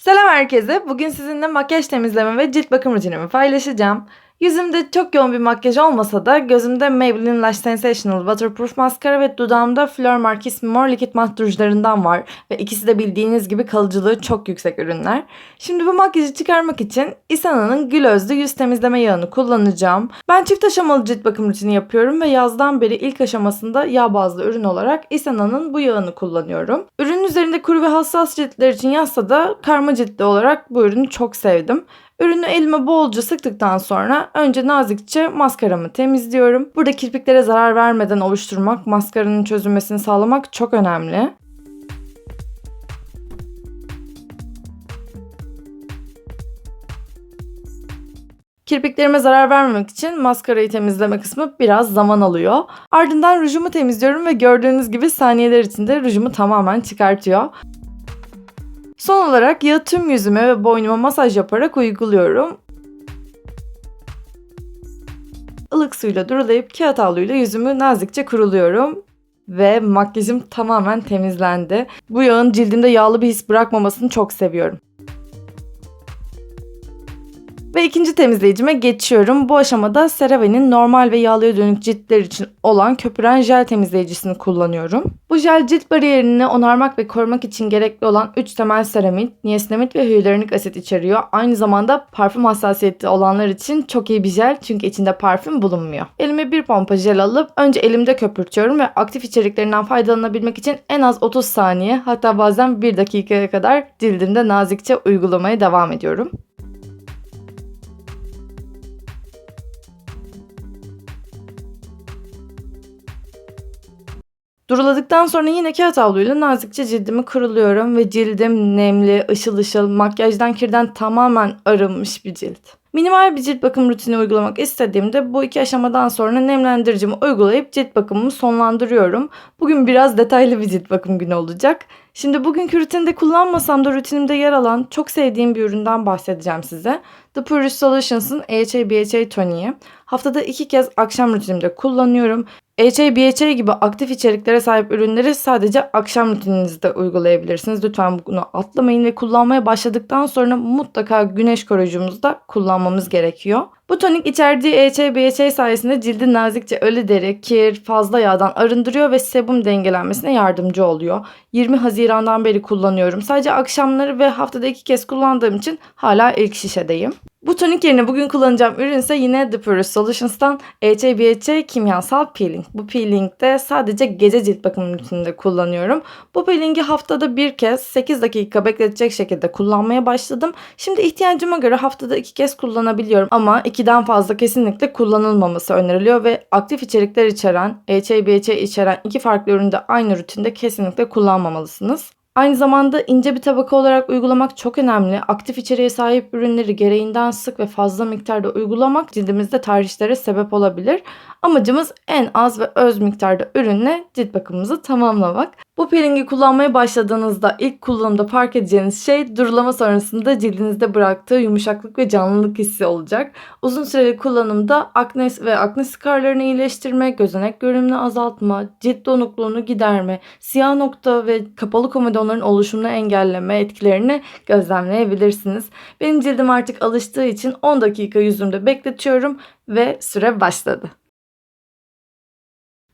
Selam herkese. Bugün sizinle makyaj temizleme ve cilt bakım rutinimi paylaşacağım. Yüzümde çok yoğun bir makyaj olmasa da gözümde Maybelline Lash Sensational Waterproof Mascara ve dudağımda Fleur Marquis More Liquid Matte rujlarından var. Ve ikisi de bildiğiniz gibi kalıcılığı çok yüksek ürünler. Şimdi bu makyajı çıkarmak için Isana'nın Gül Özlü Yüz Temizleme Yağını kullanacağım. Ben çift aşamalı cilt bakım rutini yapıyorum ve yazdan beri ilk aşamasında yağ bazlı ürün olarak Isana'nın bu yağını kullanıyorum. Ürünün üzerinde kuru ve hassas ciltler için yazsa da karma ciltli olarak bu ürünü çok sevdim. Ürünü elime bolca sıktıktan sonra önce nazikçe maskaramı temizliyorum. Burada kirpiklere zarar vermeden oluşturmak, maskaranın çözülmesini sağlamak çok önemli. Kirpiklerime zarar vermemek için maskarayı temizleme kısmı biraz zaman alıyor. Ardından rujumu temizliyorum ve gördüğünüz gibi saniyeler içinde rujumu tamamen çıkartıyor. Son olarak yağı tüm yüzüme ve boynuma masaj yaparak uyguluyorum. Ilık suyla durulayıp kağıt havluyla yüzümü nazikçe kuruluyorum. Ve makyajım tamamen temizlendi. Bu yağın cildimde yağlı bir his bırakmamasını çok seviyorum. Ve ikinci temizleyicime geçiyorum. Bu aşamada CeraVe'nin normal ve yağlıya dönük ciltler için olan köpüren jel temizleyicisini kullanıyorum. Bu jel cilt bariyerini onarmak ve korumak için gerekli olan 3 temel seramit, niasinamid ve hyaluronik asit içeriyor. Aynı zamanda parfüm hassasiyeti olanlar için çok iyi bir jel çünkü içinde parfüm bulunmuyor. Elime bir pompa jel alıp önce elimde köpürtüyorum ve aktif içeriklerinden faydalanabilmek için en az 30 saniye hatta bazen 1 dakikaya kadar cildimde nazikçe uygulamaya devam ediyorum. Duruladıktan sonra yine kağıt havluyla nazikçe cildimi kuruluyorum ve cildim nemli, ışıl ışıl, makyajdan kirden tamamen arınmış bir cilt. Minimal bir cilt bakım rutini uygulamak istediğimde bu iki aşamadan sonra nemlendiricimi uygulayıp cilt bakımımı sonlandırıyorum. Bugün biraz detaylı bir cilt bakım günü olacak. Şimdi bugünkü rutinde kullanmasam da rutinimde yer alan çok sevdiğim bir üründen bahsedeceğim size. The Purist Solutions'ın AHA BHA toniği. Haftada iki kez akşam rutinimde kullanıyorum. AHA BHA gibi aktif içeriklere sahip ürünleri sadece akşam rutininizde uygulayabilirsiniz. Lütfen bunu atlamayın ve kullanmaya başladıktan sonra mutlaka güneş koruyucumuzu da kullanmamız gerekiyor. Bu tonik içerdiği AHA BHA sayesinde cildi nazikçe ölü deri, kir, fazla yağdan arındırıyor ve sebum dengelenmesine yardımcı oluyor. 20 Haziran'dan beri kullanıyorum. Sadece akşamları ve haftada iki kez kullandığım için hala ilk şişedeyim. Bu tonik yerine bugün kullanacağım ürün ise yine The Purist Solutions'tan AHA BHA kimyasal peeling. Bu peelingde sadece gece cilt bakım rutininde kullanıyorum. Bu peelingi haftada bir kez 8 dakika bekletecek şekilde kullanmaya başladım. Şimdi ihtiyacıma göre haftada iki kez kullanabiliyorum ama ikiden fazla kesinlikle kullanılmaması öneriliyor ve aktif içerikler içeren, AHA BHA içeren iki farklı üründe aynı rutinde kesinlikle kullanmamalısınız. Aynı zamanda ince bir tabaka olarak uygulamak çok önemli. Aktif içeriğe sahip ürünleri gereğinden sık ve fazla miktarda uygulamak cildimizde tahrişlere sebep olabilir. Amacımız en az ve öz miktarda ürünle cilt bakımımızı tamamlamak. Bu peelingi kullanmaya başladığınızda ilk kullanımda fark edeceğiniz şey durulama sonrasında cildinizde bıraktığı yumuşaklık ve canlılık hissi olacak. Uzun süreli kullanımda akne ve akne skarlarını iyileştirme, gözenek görünümünü azaltma, cilt donukluğunu giderme, siyah nokta ve kapalı komedonların oluşumunu engelleme etkilerini gözlemleyebilirsiniz. Benim cildim artık alıştığı için 10 dakika yüzümde bekletiyorum ve süre başladı.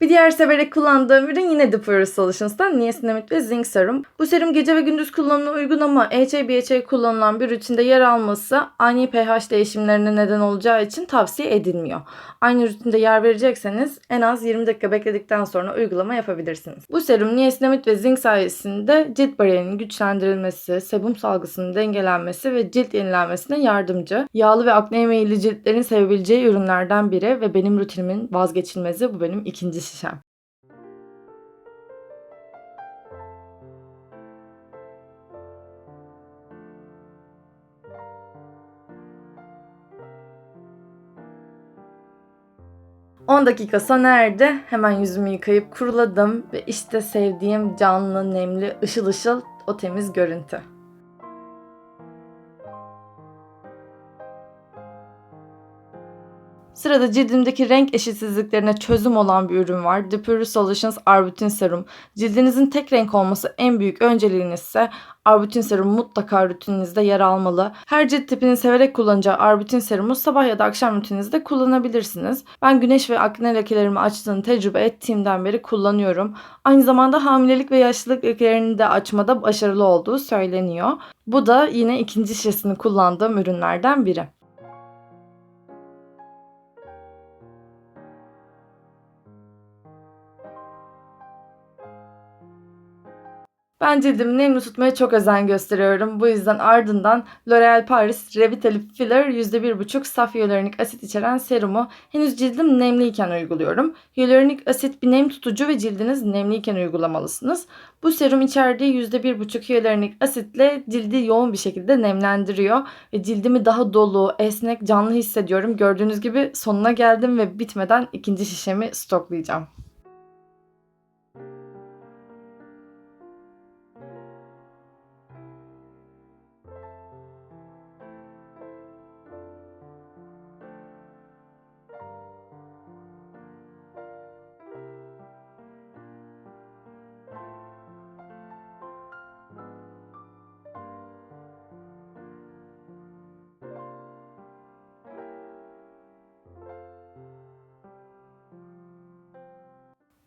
Bir diğer severek kullandığım ürün yine The Purist Solutions'tan Niacinamide ve Zinc Serum. Bu serum gece ve gündüz kullanımına uygun ama AHA BHA kullanılan bir rutinde yer alması ani pH değişimlerine neden olacağı için tavsiye edilmiyor. Aynı rutinde yer verecekseniz en az 20 dakika bekledikten sonra uygulama yapabilirsiniz. Bu serum niacinamid ve zinc sayesinde cilt bariyerinin güçlendirilmesi, sebum salgısının dengelenmesi ve cilt yenilenmesine yardımcı. Yağlı ve akneye meyilli ciltlerin sevebileceği ürünlerden biri ve benim rutinimin vazgeçilmezi bu benim ikinci şişem. ...10 dakika sona erdi. Hemen yüzümü yıkayıp kuruladım. Ve işte sevdiğim canlı, nemli, ışıl ışıl o temiz görüntü. Sırada cildimdeki renk eşitsizliklerine çözüm olan bir ürün var. The Pure Solutions Arbutin Serum. Cildinizin tek renk olması en büyük önceliğiniz ise Arbutin serum mutlaka rutininizde yer almalı. Her cilt tipinin severek kullanacağı Arbutin serumu sabah ya da akşam rutininizde kullanabilirsiniz. Ben güneş ve akne lekelerimi açtığını tecrübe ettiğimden beri kullanıyorum. Aynı zamanda hamilelik ve yaşlılık lekelerini de açmada başarılı olduğu söyleniyor. Bu da yine ikinci şişesini kullandığım ürünlerden biri. Ben cildimi nemli tutmaya çok özen gösteriyorum. Bu yüzden ardından L'Oreal Paris Revitalift Filler %1,5 saf hyaluronik asit içeren serumu henüz cildim nemliyken uyguluyorum. Hyaluronik asit bir nem tutucu ve cildiniz nemliyken uygulamalısınız. Bu serum içerdiği %1,5 hyaluronik asitle cildi yoğun bir şekilde nemlendiriyor ve cildimi daha dolu, esnek, canlı hissediyorum. Gördüğünüz gibi sonuna geldim ve bitmeden ikinci şişemi stoklayacağım.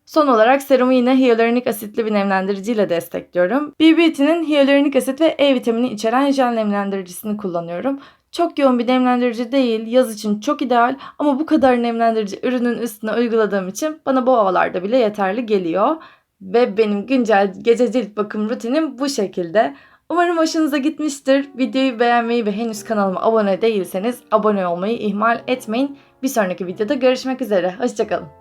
Son olarak serumu yine hyaluronik asitli bir nemlendirici ile destekliyorum. B Beauty'nin hyaluronik asit ve E vitamini içeren jel nemlendiricisini kullanıyorum. Çok yoğun bir nemlendirici değil, yaz için çok ideal ama bu kadar nemlendirici ürünün üstüne uyguladığım için bana bu havalarda bile yeterli geliyor. Ve benim güncel gece cilt bakım rutinim bu şekilde. Umarım hoşunuza gitmiştir. Videoyu beğenmeyi ve henüz kanalıma abone değilseniz abone olmayı ihmal etmeyin. Bir sonraki videoda görüşmek üzere. Hoşçakalın.